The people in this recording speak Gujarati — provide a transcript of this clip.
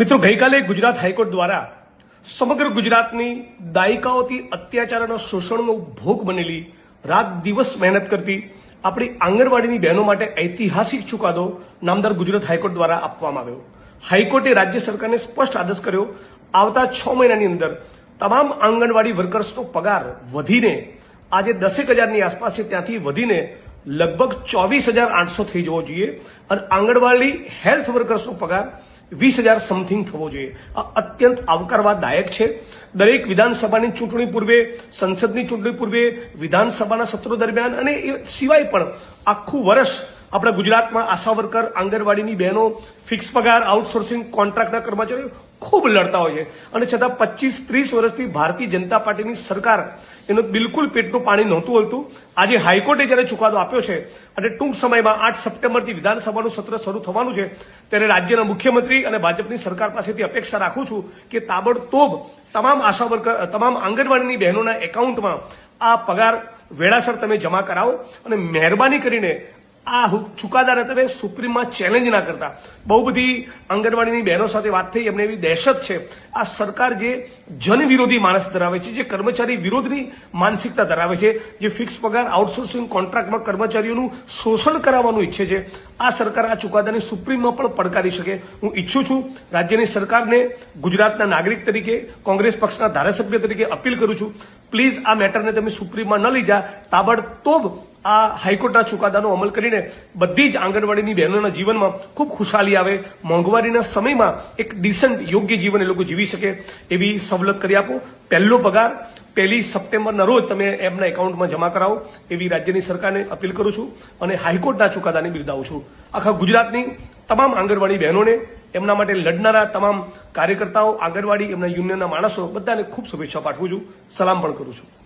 મિત્રો, ગઈકાલે ગુજરાત હાઈકોર્ટ દ્વારા સમગ્ર ગુજરાતની દાયકાઓથી અત્યાચાર અને શોષણનો ભોગ બનેલી રાત દિવસ મહેનત કરતી આપણી આંગણવાડીની બહેનો માટે ઐતિહાસિક ચુકાદો નામદાર ગુજરાત હાઈકોર્ટ દ્વારા આપવામાં આવ્યો. હાઈકોર્ટે રાજ્ય સરકારને સ્પષ્ટ આદેશ કર્યો, આવતા છ મહિનાની અંદર તમામ આંગણવાડી વર્કર્સનો પગાર વધીને, આજે દસેક હજારની આસપાસ છે, ત્યાંથી વધીને લગભગ ચોવીસ હજાર આઠસો થઈ જવો જોઈએ. અને આંગણવાડી હેલ્થ વર્કર્સનો પગાર વીસ હજાર સમથિંગ થવો જોઈએ. આ અત્યંત આવકારવાદાયક છે. દરેક વિધાનસભાની ચૂંટણી પૂર્વે, સંસદની ચૂંટણી પૂર્વે, વિધાનસભાના સત્રો દરમિયાન અને એ સિવાય પણ આખું વર્ષ આપણા ગુજરાતમાં આશા વર્કર આંગણવાડીની બહેનો ફિક્સ પગાર આઉટસોર્સિંગ કોન્ટ્રાક્ટના કર્મચારીઓ ખૂબ લડતા હોય છે. અને છતાં પચીસ ત્રીસ વર્ષથી ભારતીય જનતા પાર્ટીની સરકાર એનું બિલકુલ પેટનું પાણી નહોતું હોતું. આજે હાઈકોર્ટે જ્યારે ચુકાદો આપ્યો છે, અને ટૂંક સમયમાં આઠ સપ્ટેમ્બરથી વિધાનસભાનું સત્ર શરૂ થવાનું છે, ત્યારે રાજ્યના મુખ્યમંત્રી અને ભાજપની સરકાર પાસેથી અપેક્ષા રાખું છું કે તાબડતોબ તમામ આશા વર્કર તમામ આંગણવાડીની બહેનોના એકાઉન્ટમાં આ પગાર વેળાસર તમે જમા કરાવો અને મહેરબાની કરીને આ ચુકાદાને તમે સુપ્રીમમાં ચેલેન્જ ના કરતા. બહુ બધી આંગણવાડીની બહેનો સાથે વાત થઈ, એમને એવી દહેશત છે. આ સરકાર જે જન વિરોધી માણસ ધરાવે છે, જે કર્મચારી વિરોધની માનસિકતા ધરાવે છે, જે ફિક્સ પગાર આઉટસોર્સિંગ કોન્ટ્રાક્ટમાં કર્મચારીઓનું શોષણ કરાવવાનું ઈચ્છે છે, આ સરકાર આ ચુકાદાને સુપ્રીમમાં પણ પડકારી શકે. હું ઈચ્છું છું રાજ્યની સરકારને ગુજરાતના નાગરિક તરીકે, કોંગ્રેસ પક્ષના ધારાસભ્ય તરીકે અપીલ કરું છું પ્લીઝ આ મેટરને તમે સુપ્રીમમાં ન લઈ જા, તાબડતોબ આ હાઈકોર્ટના ચુકાદાનો અમલ કરીને બધી જ આંગણવાડીની બહેનોના જીવનમાં ખૂબ ખુશાલી આવે, મોંઘવારીના સમયમાં એક ડિસન્ટ યોગ્ય જીવન એ લોકો જીવી શકે એવી સવલત કરી આપો. પહેલો પગાર, પહેલી સપ્ટેમ્બરના રોજ તમે એમના એકાઉન્ટમાં જમા કરાવો એવી રાજ્યની સરકારને અપીલ કરું છું અને હાઈકોર્ટના ચુકાદાને બિરદાવું છું. આખા ગુજરાતની તમામ આંગણવાડી બહેનોને, એમના માટે લડનારા તમામ કાર્યકર્તાઓ, આંગણવાડી, એમના યુનિયનના માણસો બધાને ખૂબ શુભેચ્છા પાઠવું છું. સલામ પણ કરું છું.